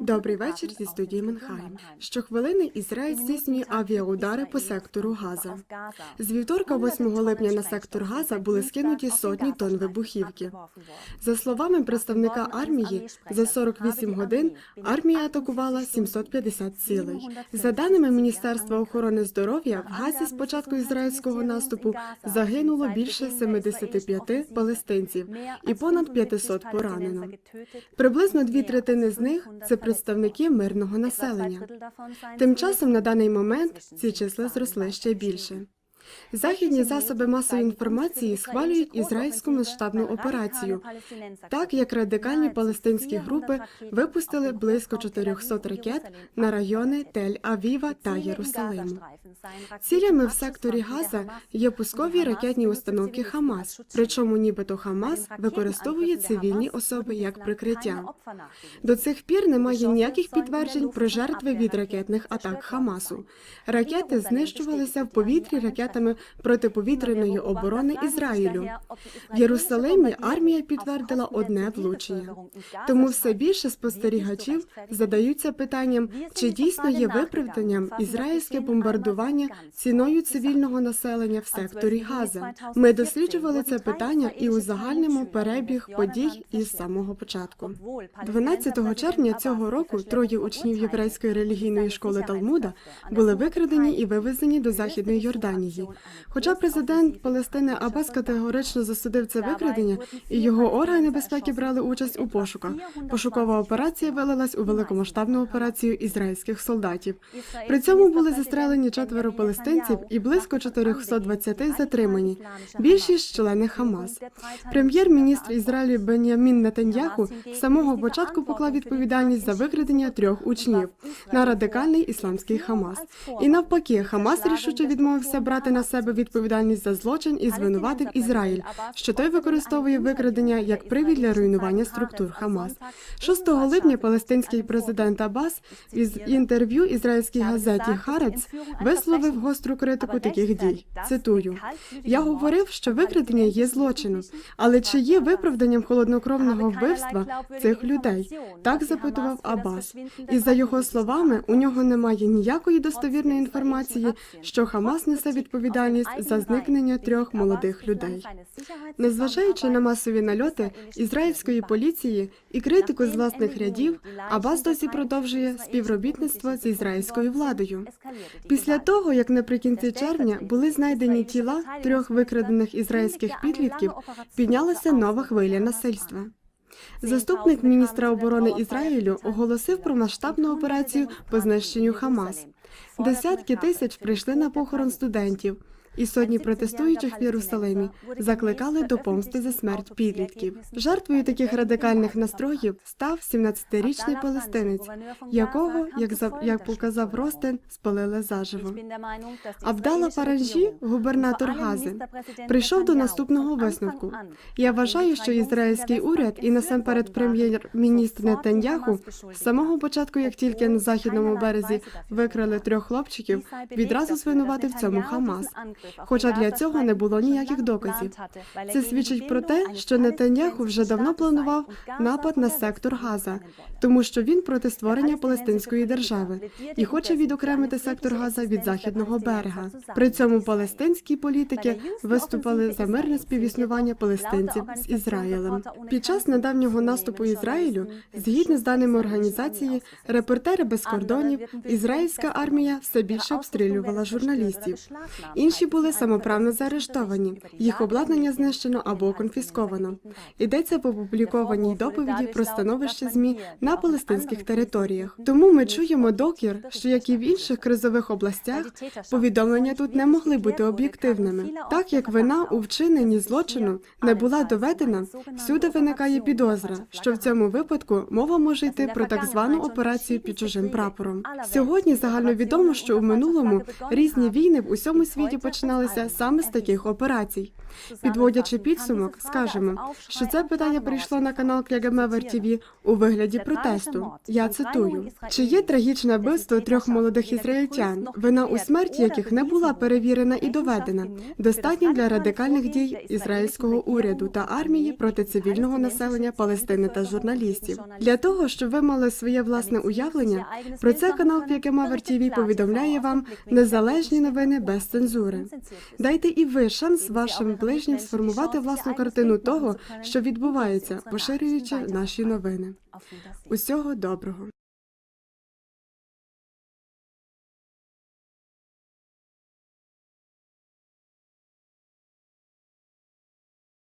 Добрий вечір зі студії Менхайм. Щохвилини Ізраїль здійснює авіаудари по сектору Газа. З вівторка, 8 липня, на сектор Газа були скинуті сотні тонн вибухівки. За словами представника армії, за 48 годин армія атакувала 750 цілей. За даними Міністерства охорони здоров'я, в Газі з початку ізраїльського наступу загинуло більше 75 палестинців і понад 500 поранено. Приблизно дві третини з них це представники мирного населення. Тим часом на даний момент ці числа зросли ще більше. Західні засоби масової інформації схвалюють ізраїльську масштабну операцію, так як радикальні палестинські групи випустили близько 400 ракет на райони Тель-Авіва та Єрусалиму. Цілями в секторі Газа є пускові ракетні установки Хамас, причому нібито Хамас використовує цивільні особи як прикриття. До цих пір немає ніяких підтверджень про жертви від ракетних атак Хамасу. Ракети знищувалися в повітрі ракетами протиповітряної оборони Ізраїлю. В Єрусалимі армія підтвердила одне влучення. Тому все більше спостерігачів задаються питанням, чи дійсно є виправданням ізраїльське бомбардування ціною цивільного населення в секторі Газа. Ми досліджували це питання і узагальнимо перебіг подій із самого початку. 12 червня цього року троє учнів єврейської релігійної школи Талмуда були викрадені і вивезені до західної Йорданії. Хоча президент Палестини Аббас категорично засудив це викрадення, і його органи безпеки брали участь у пошуках. Пошукова операція вилилась у великомасштабну операцію ізраїльських солдатів. При цьому були застрелені четверо палестинців і близько 420 затримані. Більшість члени Хамас. Прем'єр-міністр Ізраїлю Бенямін Нетаньяху з самого початку поклав відповідальність за викрадення трьох учнів на радикальний ісламський Хамас. І навпаки, Хамас рішуче відмовився брати на себе відповідальність за злочин і звинуватив Ізраїль, що той використовує викрадення як привід для руйнування структур Хамас. 6 липня палестинський президент Аббас із інтерв'ю ізраїльській газеті Харец висловив гостру критику таких дій. Цитую: я говорив, що викрадення є злочином, але чи є виправданням холоднокровного вбивства цих людей? Так запитував Аббас. І за його словами, у нього немає ніякої достовірної інформації, що Хамас несе відповідальність за зникнення трьох молодих людей. Незважаючи на масові нальоти ізраїльської поліції і критику з власних рядів, Аббас досі продовжує співробітництво з ізраїльською владою. Після того, як наприкінці червня були знайдені тіла трьох викрадених ізраїльських підлітків, піднялася нова хвиля насильства. Заступник міністра оборони Ізраїлю оголосив про масштабну операцію по знищенню Хамас. Десятки тисяч прийшли на похорон студентів, і сотні протестуючих в Єрусалимі закликали до помсти за смерть підлітків. Жертвою таких радикальних настроїв став 17-річний палестинець, якого, як за як показав Ростен, спалили заживо. Абдала Паранжі, губернатор Гази, прийшов до наступного висновку. Я вважаю, що ізраїльський уряд і насамперед прем'єр-міністр Нетаньяху з самого початку, як тільки на західному березі викрали трьох хлопчиків, відразу звинуватив в цьому Хамас. Хоча для цього не було ніяких доказів. Це свідчить про те, що Нетаньяху вже давно планував напад на сектор Газа, тому що він проти створення палестинської держави і хоче відокремити сектор Газа від західного берега. При цьому палестинські політики виступали за мирне співіснування палестинців з Ізраїлем. Під час недавнього наступу Ізраїлю, згідно з даними організації, репортери без кордонів, ізраїльська армія все більше обстрілювала журналістів. Інші були самоправно заарештовані, їх обладнання знищено або конфісковано. Йдеться по опублікованій доповіді про становище змі на палестинських територіях. Тому ми чуємо докір, що як і в інших кризових областях, повідомлення тут не могли бути об'єктивними. Так як вина у вчиненні злочину не була доведена, всюди виникає підозра, що в цьому випадку мова може йти про так звану операцію під чужим прапором. Сьогодні загальновідомо, що у минулому різні війни в усьому світі починали починалися саме з таких операцій. Підводячи підсумок, скажемо, що це питання прийшло на канал Клягемевер ТВ у вигляді протесту. Я цитую: чи є трагічне вбивство трьох молодих ізраїльтян, вина у смерті яких не була перевірена і доведена, достатньо для радикальних дій ізраїльського уряду та армії проти цивільного населення Палестини та журналістів. Для того щоб ви мали своє власне уявлення, про це канал Клягемевер ТВ повідомляє вам незалежні новини без цензури. Дайте і ви шанс вашим ближнім сформувати власну картину того, що відбувається, поширюючи наші новини. Усього доброго.